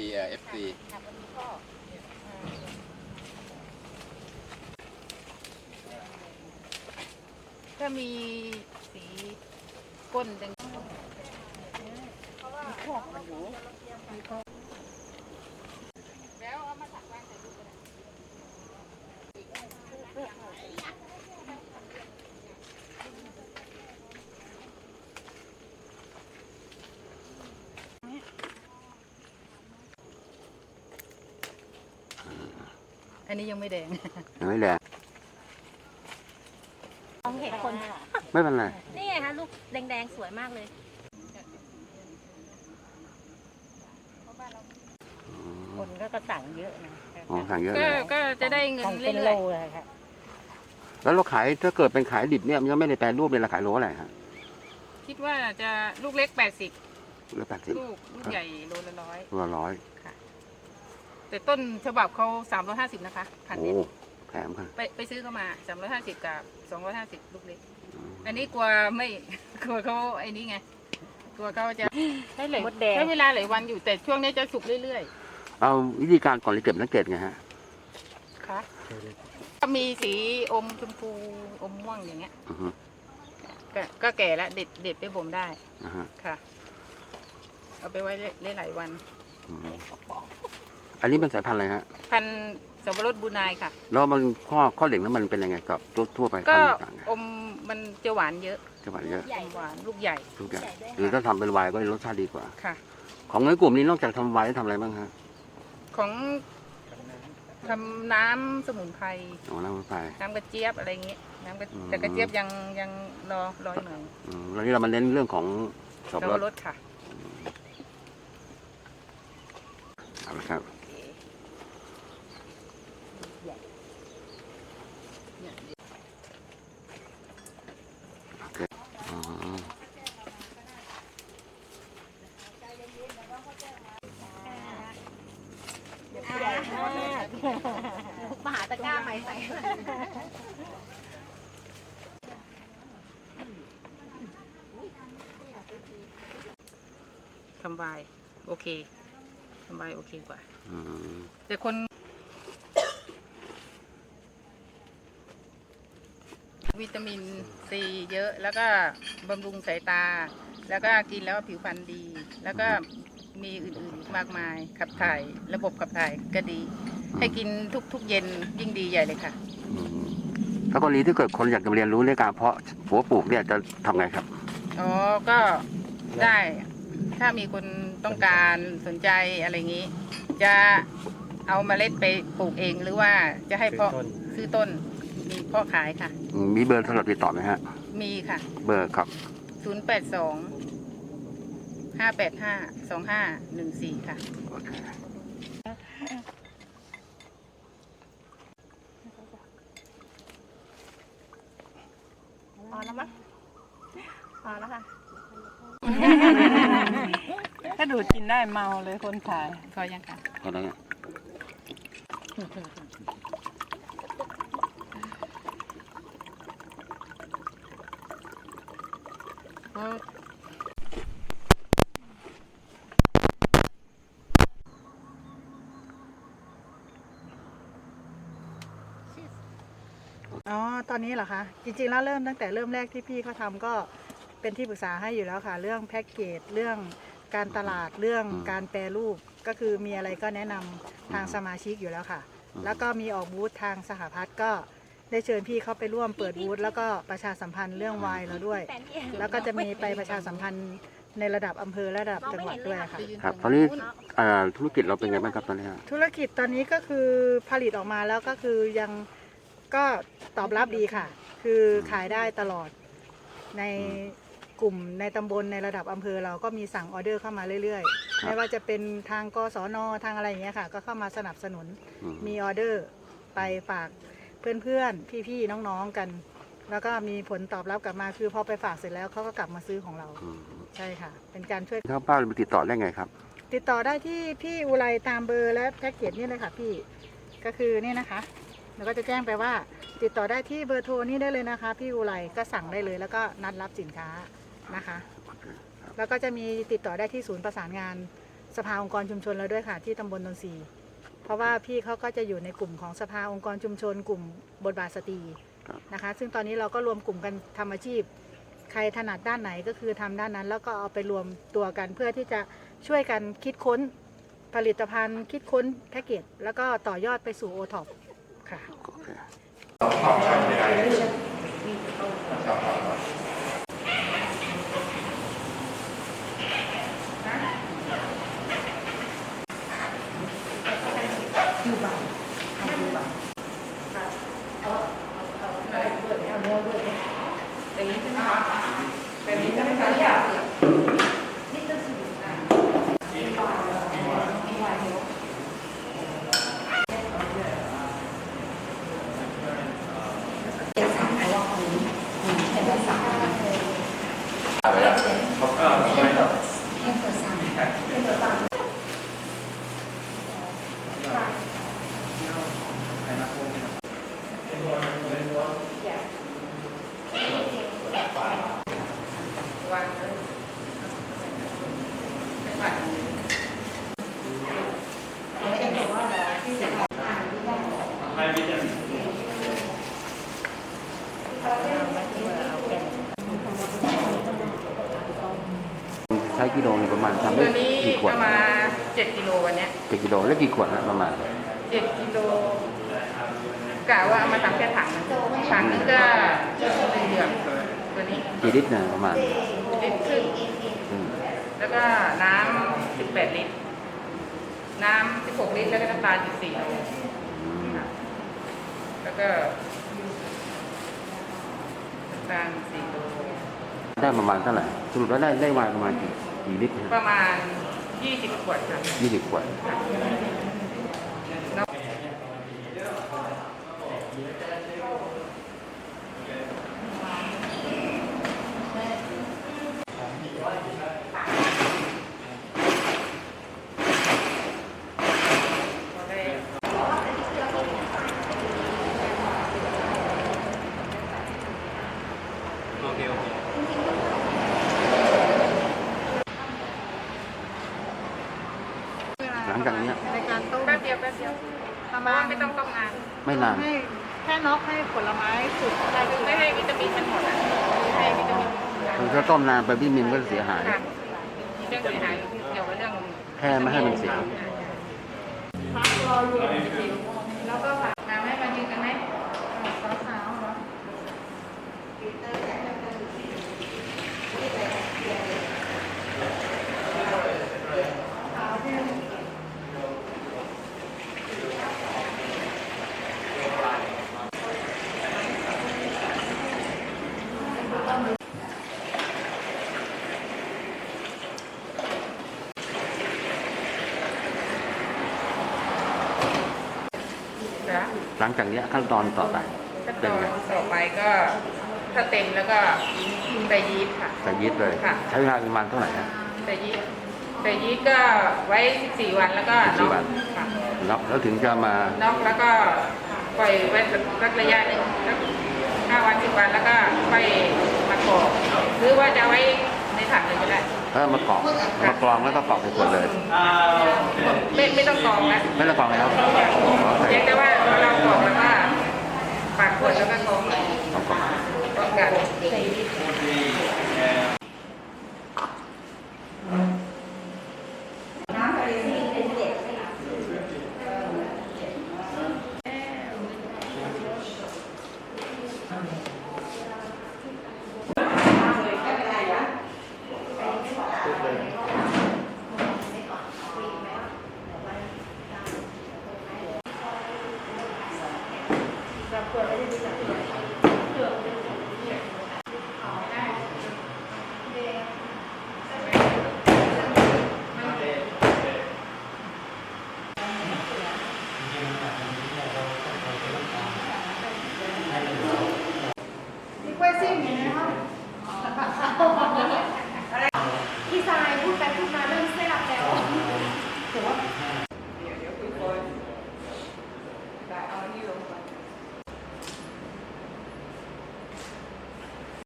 ซีเอฟซีถ้มีสีก้นแดงมีพวกมันอยู่มีคอกแล้วเอามาถักวางใส่ลูกก็ได้ นี้ยังไม่แดง ยังไม่แดงมองเห็นคน ไม่เป็นไรนี่ไงคะลูกแดงๆ สวยมากเลยคนก็กระสั่งเยอะนะอ๋อสั่งเยอะก็เลยก็จะได้เงินสั่งเรื่เป็นโลอยเลยค่ะแล้วเราขายถ้าเกิดเป็นขายดิบเนี่ยมันยังไม่ได้แปรรูปเลยเราขายโลอะไรฮะๆ คิดว่าจะลูกเล็ก 80โลแปดสิบลูก ลูกใหญ่โลละร้อยตัวร้อย แต่ต้นฉบับเขา350นะคะพันโอ้เนี้ยแถมค่ะไปไปซื้อเข้ามา350กับ250ลูกเล็ก อันนี้กลัวไม่ กลัวเขาไอ้นี่ไง กลัวเขาจะได้เลยมดแดง ใช้เวลาหลายวันอยู่แต่ช่วงนี้จะสุกเรื่อยเอาวิธีการก่อนเก็บสังเกตไงฮะๆค่ะมีสีอมชมพูอมม่วงอย่างเงี้ย อือฮึก็ก็แก่แล้วเด็ดเด็ดไปบ่มได้อ่าฮะค่ะ เอาไปไว้ได้หลายวัน อืม อันนี้เป็นสายพันธุ์อะไรฮะพันธุ์สับปะรดบูนายค่ะ แล้วมันข้อข้อเด่นแล้วมันเป็นยังไงกับทั่วทั่วไปก็พันธุ์ต่างๆไงอมมันจะหวานเยอะจังหวัดเยอะใหญ่หวานลูกใหญ่ทุกอย่างใหญ่ด้วยหรือถ้าทำเป็นไวน์ก็รสชาติดีกว่า ค่ะ ของในกลุ่มนี้นอกจากทำไวน์แล้วทำอะไรบ้างฮะของทำน้ำสมุนไพรเอาน้ำไปน้ำกระเจี๊ยบอะไรเงี้ยน้ำกระอืม แต่กระเจี๊ยบยังยังรอรอหน่อยอืมแล้วนี่เรามาเน้นเรื่องของสับเราปะรดลดค่ะ เอาละครับ อ๋อ มหาตะกร้าใหม่ใส่ ทำใบายโอเคทำใบายโอเคกว่า อืมแต่คน วิตามินซีเยอะแล้วก็บำรุงสายตา แล้วก็กินแล้วผิวพรรณดี แล้วก็มีอื่นๆอีกมากมายขับถ่าย ระบบขับถ่ายก็ดี ให้กินทุกๆเย็นยิ่งดีใหญ่เลยค่ะ อืมแล้วกรณีที่เกิดคนอยากจะเรียนรู้ในการเพาะหัวปลูกเนี่ยจะทำไงครับ อ๋อ ก็ได้ ถ้ามีคนต้องการสนใจอะไรอย่างนี้ จะเอาเมล็ดไปปลูกเองหรือว่าจะให้เพาะซื้อต้นมีเพาะขายค่ะอืมมีเบอร์สำหรับติดต่อไหมฮะ มีค่ะ เบอร์ครับ0 8 2 5 8 5 2 5 1 4ค่ะโอเคพอแล้วมั้งพอแล้วค่ะ ถ้าดูดกินได้เมาเลยคนขายพอยังค่ะพอแล้วเนี่ยเพราะอ๋อ ตอนนี้เหรอคะ จริงๆ แล้วเริ่มตั้งแต่เริ่มแรกที่พี่เขาทำก็ เป็นที่ปรึกษาให้อยู่แล้วค่ะ เรื่องแพ็กเกจเรื่องการตลาดเรื่องการแปรรูปก็คือมีอะไรก็แนะนำทางสมาชิกอยู่แล้วค่ะ แล้วก็มีออกบูธทางสหพัฒน์ก็ได้เชิญพี่เขาไปร่วมเปิดบูธแล้วก็ประชาสัมพันธ์เรื่องไวน์เราด้วย แต่นี่แล้วก็จะมีไปประชาสัมพันธ์ในระดับอำเภอและระดับจังหวัดด้วยค่ะไปยืนครับตตรองนนี้นู้นอ่าธุรกิจเราเป็นไงบ้างครับตอนนี้ฮะ ธุรกิจตอนนี้ก็คือผลิตออกมาแล้วก็คือยังก็ตอบรับดีค่ะ คือขายได้ตลอดใน กลุ่มในตำบลในระดับอำเภอเราก็มีสั่งออเดอร์เข้ามาเรื่อยๆ ไม่ว่าจะเป็นทางกศนทางอะไรอย่างเงี้ยค่ะ ก็เข้ามาสนับสนุนอืมมีออเดอร์ไปฝากเพื่อนๆ พี่ๆ น้องๆกัน แล้วก็มีผลตอบรับกลับมาคือพอไปฝากเสร็จแล้วเขาก็กลับมาซื้อของเราอืมใช่ค่ะ เป็นการช่วยถ้าป้าไปติดต่อได้ไงครับ ติดต่อได้ที่พี่อุไรตามเบอร์และแพ็กเกจนี่เลยค่ะพี่ก็คือนี่นะคะแล้วก็จะแจ้งไปว่า ติดต่อได้ที่เบอร์โทรนี่ได้เลยนะคะ พี่อุไรก็สั่งได้เลยแล้วก็นัดรับสินค้า นะคะ แล้วก็จะมีติดต่อได้ที่ศูนย์ประสานงานสภาองค์กรชุมชนแล้วด้วยค่ะ ที่ตำบลนนทรีเพราะว่าพี่เขาก็จะอยู่ในกลุ่มของสภาองค์กรชุมชน กลุ่มบทบาทสตรีนะคะ ซึ่งตอนนี้เราก็รวมกลุ่มกันทำอาชีพ ใครถนัดด้านไหนก็คือทำด้านนั้น แล้วก็เอาไปรวมตัวกันเพื่อที่จะช่วยกันคิดค้นผลิตภัณฑ์ คิดค้นแพ็กเกจแล้วก็ต่อยอดไปสู่โอท็อปค่ะ โอเคอย่างนี้ใช่ไหมคะแบบนี้ใช่ไหมคะอยากวางเลยไม่ปัด ใช้ กิโลหนึ่งประมาณทำได้ตัวนี้กี่ขวดเอามาเจ็ดกิโลวันเนี้ยเจ็ดกิโลแล้วกี่ขวดนะประมาณ เจ็ดกิโลกะว่าเอามาทำแค่ถังนึงถังนึงก็หนึ่งเดือนตัวนี้กี่ลิตรเนี่ยประมาณลิตรครึ่งอืมแล้วก็น้ำสิบแปดลิตร น้ำสิบหกลิตรแล้วก็น้ำตาลสิบสี่โลอืมค่ะแล้วก็น้ำตาลสี่โล ได้ประมาณเท่าไหร่สรุปแล้วได้ได้วายประมาณกี่ กี่ลิตรประมาณยี่สิบขวดค่ะ ยี่สิบขวด หลังจากเนี้ย ในการต้มแป๊บเดียวแป๊บเดียวประเพมาราะณว่าไม่ต้องต้มนานไม่นาน ให้แค่น็อกให้ผลไม้สุกได้ก็ไม่ให้วิตามินมันหมดอะไม่ให้วิตามินมันหมดคือถ้าต้มนานไปวิตามินก็จะเสียหาย ค่ะเรื่องเสียหายเกี่ยวกับเรื่องแค่ไม่ให้มันเสียแล้วก็ฝากมาให้มายืนกันไหมสาวๆเหรอจ้ะ ห ลังจากเนี้ยขั้นตอนต่อไปขั้นตเป็นอนไงต่อไปก็ถ้าเต็มแล้วก็ใส่ยีสต์ค่ะใส่ยีสต์เลย ค่ะ ใช้เวลาประมาณเท่าไหร่ฮะใส่ยีสต์ใส่ยีสต์ก็ไว้ 14 วันแล้วก็14น็อกวัน ค่ะแล้วแล้วถึงจะมาน็อกแล้วก็ปล่อยไว้สักระยะหนึ่งสักห้าวันสิบวันแล้วก็ค่อยมากรอกหรือว่าจะเอาไว้ ในถังเลยก็ได้เออมากรอกมากรองแล้วก็กรอกใส่ขวดเลย ไม่ไม่ต้องกรองนะไม่ต้องกรองแล้วขอใส่เพียงแต่ว่าเรากรอกแล้วก็ปากขวดแล้วก็กรองกรอกกรอกป้องกัน acuerdo de mis.